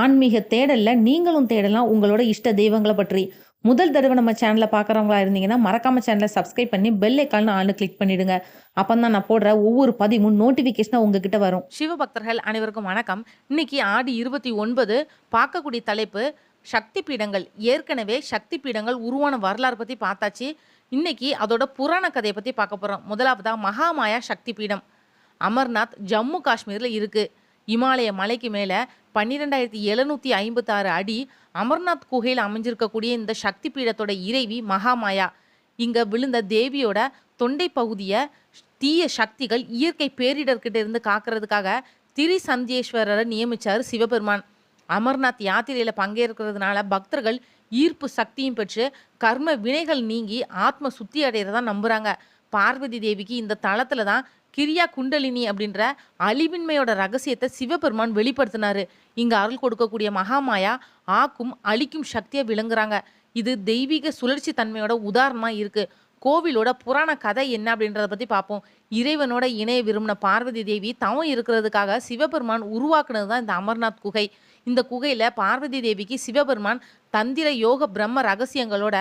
ஆன்மீக தேடலில் நீங்களும் தேடலாம். உங்களோட இஷ்ட தெய்வங்களை பற்றி. முதல் தடவை நம்ம சேனலை பார்க்குறவங்களா இருந்தீங்கன்னா மறக்காம சேனலை சப்ஸ்கிரைப் பண்ணி பெல் ஐக்கால்னு ஆள்னு கிளிக் பண்ணிடுங்க. அப்போ தான் நான் போடுற ஒவ்வொரு பதிவும் நோட்டிஃபிகேஷனாக உங்ககிட்ட வரும். சிவபக்தர்கள் அனைவருக்கும் வணக்கம். இன்னைக்கு ஆடி இருபத்தி ஒன்பது பார்க்கக்கூடிய தலைப்பு சக்தி பீடங்கள். ஏற்கனவே சக்தி பீடங்கள் உருவான வரலாறு பற்றி பார்த்தாச்சு. இன்னைக்கு அதோட புராண கதையை பற்றி பார்க்க போகிறோம் முதலாவதாக மகாமாயா சக்தி பீடம். அமர்நாத் ஜம்மு காஷ்மீரில் இருக்குது இமாலய மலைக்கு மேலே பன்னிரெண்டாயிரத்தி எழுநூற்றி ஐம்பத்தாறு அடி அமர்நாத் குகையில் அமைஞ்சிருக்கக்கூடிய இந்த சக்தி பீடத்தோட இறைவி மகாமாயா. இங்கே விழுந்த தேவியோட தொண்டை பகுதியை தீய சக்திகள் இயற்கை பேரிடர்கிட்ட இருந்து காக்கிறதுக்காக திரிசந்தியேஸ்வரரை நியமிச்சார் சிவபெருமான். அமர்நாத் யாத்திரையில் பங்கேற்கிறதுனால பக்தர்கள் ஈர்ப்பு சக்தியும் பெற்று கர்ம வினைகள் நீங்கி ஆத்ம சுத்தி அடைகிறதா நம்புகிறாங்க பார்வதி தேவிக்கு இந்த தளத்தில் தான் கிரியா குண்டலினி அப்படின்ற அழிவின்மையோட ரகசியத்தை சிவபெருமான் வெளிப்படுத்தினாரு. இங்கே அருள் கொடுக்கக்கூடிய மகாமாயா ஆக்கும் அழிக்கும் சக்தியை விளங்குறாங்க. இது தெய்வீக சுழற்சி தன்மையோட உதாரணமாக இருக்குது கோவிலோட புராண கதை என்ன அப்படின்றத பற்றி பார்ப்போம் இறைவனோட இணைய விரும்பின பார்வதி தேவி தவம் இருக்கிறதுக்காக சிவபெருமான் உருவாக்குனது தான் இந்த அமர்நாத் குகை. இந்த குகையில் பார்வதி தேவிக்கு சிவபெருமான் தந்திர யோக பிரம்ம ரகசியங்களோட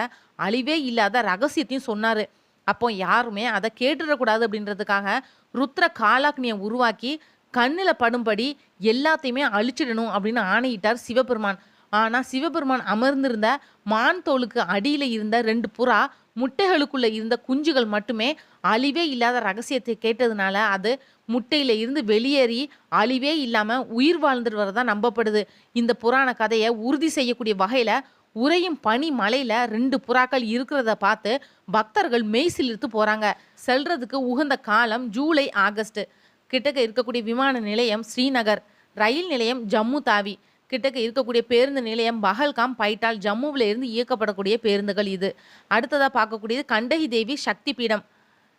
அழிவே இல்லாத ரகசியத்தையும் சொன்னார். அப்போ யாருமே அதை கேட்டுடக்கூடாது அப்படின்றதுக்காக ருத்ர காலாக்னியை உருவாக்கி கண்ணில் படும்படி எல்லாத்தையுமே அழிச்சிடணும் அப்படின்னு ஆணையிட்டார் சிவபெருமான். ஆனால் சிவபெருமான் அமர்ந்திருந்த மான் தோலுக்கு அடியில் இருந்த ரெண்டு புறா முட்டைகளுக்குள்ளே இருந்த குஞ்சுகள் மட்டுமே அழிவே இல்லாத ரகசியத்தை கேட்டதுனால அது முட்டையில இருந்து வெளியேறி அழிவே இல்லாமல் உயிர் வாழ்ந்துட்டு வரதா நம்பப்படுது. இந்த புராண கதையை உறுதி செய்யக்கூடிய வகையில் உறையும் பனி மலையில ரெண்டு புறாக்கள் இருக்கிறத பார்த்து பக்தர்கள் மெய் சிலிர்த்து போறாங்க. செல்றதுக்கு உகந்த காலம் ஜூலை ஆகஸ்ட். கிட்டக்க இருக்கக்கூடிய விமான நிலையம் ஸ்ரீநகர். ரயில் நிலையம் ஜம்மு தாவி. கிட்டக்க இருக்கக்கூடிய பேருந்து நிலையம் பஹல்காம் பைட்டால் ஜம்முவில் இருந்து இயக்கப்படக்கூடிய பேருந்துகள் இது. அடுத்ததாக பார்க்கக்கூடியது கண்டகி தேவி சக்தி பீடம்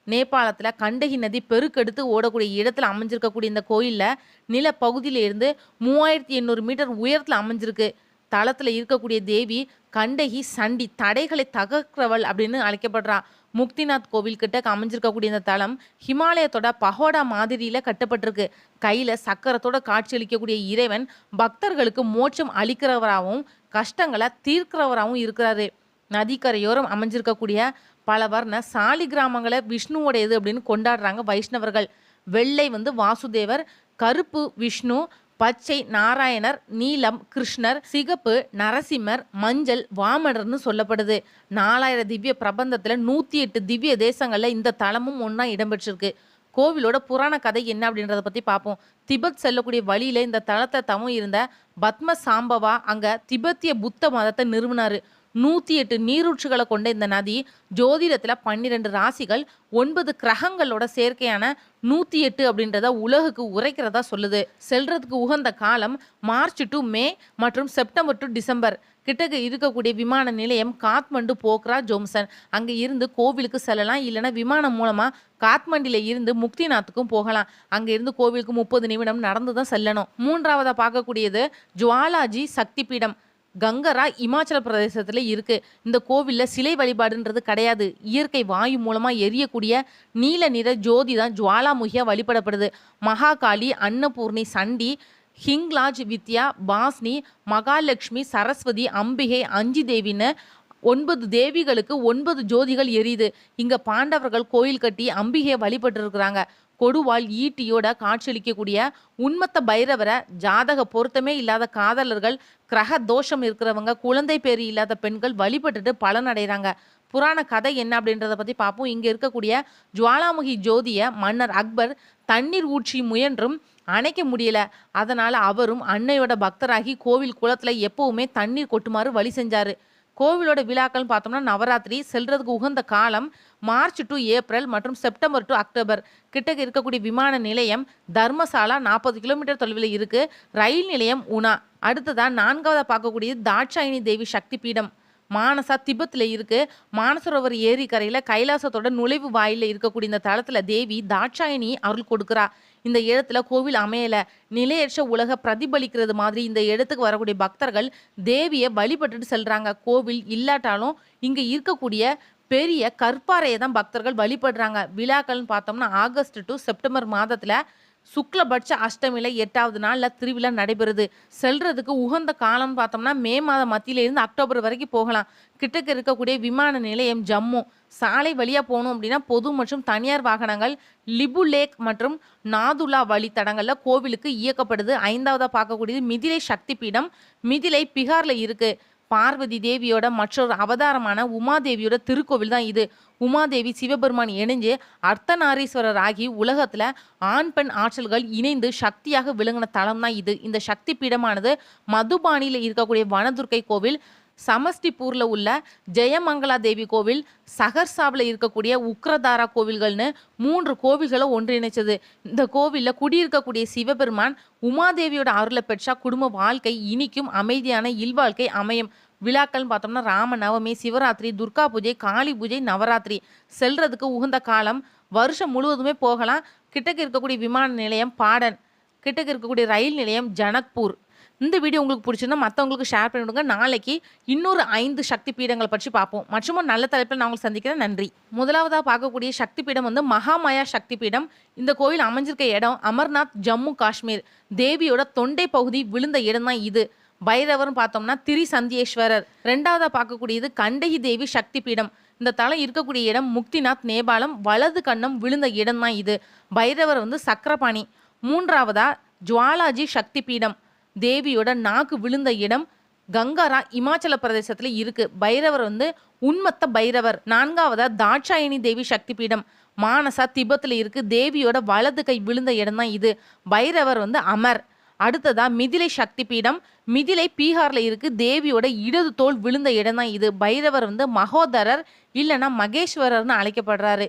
நேபாளத்தில் கண்டகி நதி பெருக்கெடுத்து ஓடக்கூடிய இடத்துல அமைஞ்சிருக்கக்கூடிய இந்த கோயிலில் நிலப்பகுதியிலிருந்து மூவாயிரத்தி எண்ணூறு மீட்டர் உயரத்தில் அமைஞ்சிருக்கு. தளத்தில் இருக்கக்கூடிய தேவி கண்டகி சண்டி தடைகளை தகர்க்கிறவள் அப்படின்னு அழைக்கப்படுறா. முக்திநாத் கோவில் கிட்ட அமைஞ்சிருக்கக்கூடிய இந்த தளம் ஹிமாலயத்தோட பகோடா மாதிரியில் கட்டப்பட்டிருக்கு. கையில் சக்கரத்தோட காட்சியளிக்கக்கூடிய இறைவன் பக்தர்களுக்கு மோட்சம் அளிக்கிறவராகவும் கஷ்டங்களை தீர்க்கிறவராகவும் இருக்கிறாரு. நதிக்கரையோரம் அமைஞ்சிருக்கக்கூடிய பல வர்ண சாலி கிராமங்களை விஷ்ணுவோடையது அப்படின்னு கொண்டாடுறாங்க வைஷ்ணவர்கள். வெள்ளை வந்து வாசுதேவர் கருப்பு விஷ்ணு பச்சை நாராயணர் நீலம் கிருஷ்ணர் சிகப்பு நரசிம்மர் மஞ்சள் வாமனர்னு சொல்லப்படுது. நாலாயிரம் திவ்ய பிரபந்தத்தில் நூற்றி எட்டு திவ்ய தேசங்களில் இந்த தலமும் ஒன்றா இடம்பெற்றிருக்கு. கோவிலோட புராண கதை என்ன அப்படின்றத பற்றி பார்ப்போம் திபெத் செல்லக்கூடிய வழியில் இந்த தலத்தை தவம் இருந்த பத்ம சாம்பவா அங்கே திபெத்திய புத்த மதத்தை நிறுவினார். நூற்றி எட்டு நீரூற்றுகளை கொண்ட இந்த நதி ஜோதிடத்தில் பன்னிரெண்டு ராசிகள் ஒன்பது கிரகங்களோட சேர்க்கையான நூற்றி எட்டு அப்படின்றத உலகுக்கு உரைக்கிறதா சொல்லுது. செல்றதுக்கு உகந்த காலம் மார்ச் டு மே மற்றும் செப்டம்பர் டு டிசம்பர். கிட்டக்க இருக்கக்கூடிய விமான நிலையம் காத்மண்டு போக்ரா ஜோம்சன். அங்கே இருந்து கோவிலுக்கு செல்லலாம் இல்லைன்னா விமானம் மூலமாக காத்மண்டில் இருந்து முக்திநாத்துக்கும் போகலாம். அங்கே இருந்து கோவிலுக்கு முப்பது நிமிடம் நடந்து தான் செல்லணும். மூன்றாவதாக பார்க்கக்கூடியது ஜுவாலாஜி சக்தி பீடம் கங்கரா இமாச்சல பிரதேசத்தில் இருக்கு. இந்த கோவிலில் சிலை வழிபாடுன்றது கிடையாது. இயற்கை வாயு மூலமாக எரியக்கூடிய நீல நிற ஜோதி தான் ஜுவாலாமுகியாக வழிபடப்படுது. மகாகாளி அன்னபூர்ணி சண்டி ஹிங்லாஜ் வித்யா பாஸ்னி மகாலட்சுமி சரஸ்வதி அம்பிகை அஞ்சி தேவின்னு ஒன்பது தேவிகளுக்கு ஒன்பது ஜோதிகள் எரியுது. இங்க பாண்டவர்கள் கோயில் கட்டி அம்பிகையை வழிபட்டு இருக்கிறாங்க கொடுவாள் ஈட்டியோட காட்சியளிக்கக்கூடிய உண்மத்த பைரவரை ஜாதக பொருத்தமே இல்லாத காதலர்கள் கிரக தோஷம் இருக்கிறவங்க குழந்தை பேர் இல்லாத பெண்கள் வழிபட்டுட்டு பலனடைகிறாங்க புராண கதை என்ன அப்படின்றத பற்றி பார்ப்போம். இங்கே இருக்கக்கூடிய ஜுவாலாமுகி ஜோதியை மன்னர் அக்பர் தண்ணீர் ஊற்றி முயன்றும் அணைக்க முடியல. அதனால் அவரும் அன்னையோட பக்தராகி கோவில் குளத்தில் எப்போவுமே தண்ணீர் கொட்டுமாறு வழி செஞ்சாரு. கோவிலோட விழாக்கள்னு பார்த்தோம்னா நவராத்திரி செல்றதுக்கு உகந்த காலம் மார்ச் டு ஏப்ரல் மற்றும் செப்டம்பர் டு அக்டோபர். கிட்ட இருக்கக்கூடிய விமான நிலையம் தர்மசாலா நாற்பது கிலோமீட்டர் தொலைவில் இருக்கு. ரயில் நிலையம் உனா. அடுத்ததா நான்காவதாக பார்க்கக்கூடியது தாட்சாயினி தேவி சக்தி பீடம் மானசா திபத்தில் இருக்கு. மானசரோவர் ஏரி கைலாசத்தோட நுழைவு வாயில இருக்கக்கூடிய இந்த தளத்தில் தேவி தாட்சாயணி அருள் கொடுக்குறா. இந்த இடத்துல கோவில் அமையல. நிலையற்ற உலக பிரதிபலிக்கிறது மாதிரி இந்த இடத்துக்கு வரக்கூடிய பக்தர்கள் தேவியை வழிபட்டுட்டு செல்றாங்க. கோவில் இல்லாட்டாலும் இங்க இருக்கக்கூடிய பெரிய கற்பாறையை தான் பக்தர்கள் வழிபடுறாங்க. விழாக்கள்னு பார்த்தோம்னா ஆகஸ்ட் டு செப்டம்பர் மாதத்துல சுக்லபட்ச அஷ்டமியில் எட்டாவது நாளில் திருவிழா நடைபெறுது. செல்றதுக்கு உகந்த காலம் பார்த்தோம்னா மே மாதம் மத்தியிலேருந்து அக்டோபர் வரைக்கும் போகலாம். கிட்டக்க இருக்கக்கூடிய விமான நிலையம் ஜம்மு. சாலை வழியாக போகணும் அப்படின்னா பொது மற்றும் தனியார் வாகனங்கள் லிபு லேக் மற்றும் நாதுலா வழித்தடங்களில் கோவிலுக்கு இயக்கப்படுது. ஐந்தாவதாக பார்க்கக்கூடியது மிதிலை சக்தி பீடம் மிதிலை பிகார்ல இருக்குது பார்வதி தேவியோட மற்றொரு அவதாரமான உமாதேவியோட திருக்கோவில் தான் இது. உமாதேவி சிவபெருமான் இணைஞ்சு அர்த்தநாரீஸ்வரர் ஆகி உலகத்தில் ஆண் பெண் ஆற்றல்கள் இணைந்து சக்தியாக விளங்கின தலம் தான் இது. இந்த சக்தி பீடமானது மதுபானியில் இருக்கக்கூடிய வனதுர்க்கை கோவில் சமஸ்டிபூரில் உள்ள ஜெயமங்கலா தேவி கோவில் சகர்சாவில் இருக்கக்கூடிய உக்ரதாரா கோவில்கள்னு மூன்று கோவில்களை ஒன்றிணைச்சது. இந்த கோவிலில் குடியிருக்கக்கூடிய சிவபெருமான் உமாதேவியோட அருளை பெற்றா குடும்ப வாழ்க்கை இனிக்கும் அமைதியான இல்வாழ்க்கை அமையும். விழாக்கள்னு பார்த்தோம்னா ராம நவமி சிவராத்திரி துர்கா பூஜை காளி பூஜை நவராத்திரி. செல்றதுக்கு உகந்த காலம். வருஷம் முழுவதுமே போகலாம். கிட்டக்க இருக்கக்கூடிய விமான நிலையம் பாடன். கிட்டக்க இருக்கக்கூடிய ரயில் நிலையம் ஜனக்பூர். இந்த வீடியோ உங்களுக்கு பிடிச்சிருந்தா மற்றவங்களுக்கு ஷேர் பண்ணிவிடுங்க நாளைக்கு இன்னொரு ஐந்து சக்தி பீடங்கள் பற்றி பார்ப்போம். மற்றும் நல்ல தலைப்பில் நான் உங்களுக்கு சந்திக்கிறேன். நன்றி. முதலாவதாக பார்க்கக்கூடிய சக்தி பீடம் வந்து மகாமாயா சக்தி பீடம். இந்த கோயில் அமைஞ்சிருக்க இடம் அமர்நாத் ஜம்மு காஷ்மீர். தேவியோட தொண்டை பகுதி விழுந்த இடம் தான் இது. பைரவர்னு பார்த்தோம்னா திரிசந்தியேஸ்வரர். ரெண்டாவதாக பார்க்கக்கூடியது கண்டகி தேவி சக்தி பீடம் இந்த தலம் இருக்கக்கூடிய இடம் முக்திநாத் நேபாளம் வலது கண்ணம் விழுந்த இடம் தான் இது. பைரவர் வந்து சக்கரபாணி. மூன்றாவதா ஜுவாலாஜி சக்தி பீடம் தேவியோட நாக்கு விழுந்த இடம் கங்காரா இமாச்சல பிரதேசத்துல இருக்கு. பைரவர் வந்து உன்மத்த பைரவர். நான்காவதா தாட்சாயணி தேவி சக்தி பீடம் மானசா திபத்தில் இருக்கு. தேவியோட வலது கை விழுந்த இடம் தான் இது. பைரவர் வந்து அமர். அடுத்ததா மிதிலை சக்தி பீடம் மிதிலை பீகார்ல இருக்கு. தேவியோட இடது தோல் விழுந்த இடம் தான் இது. பைரவர் வந்து மகோதரர் இல்லைன்னா மகேஸ்வரர்னு அழைக்கப்படுறாரு.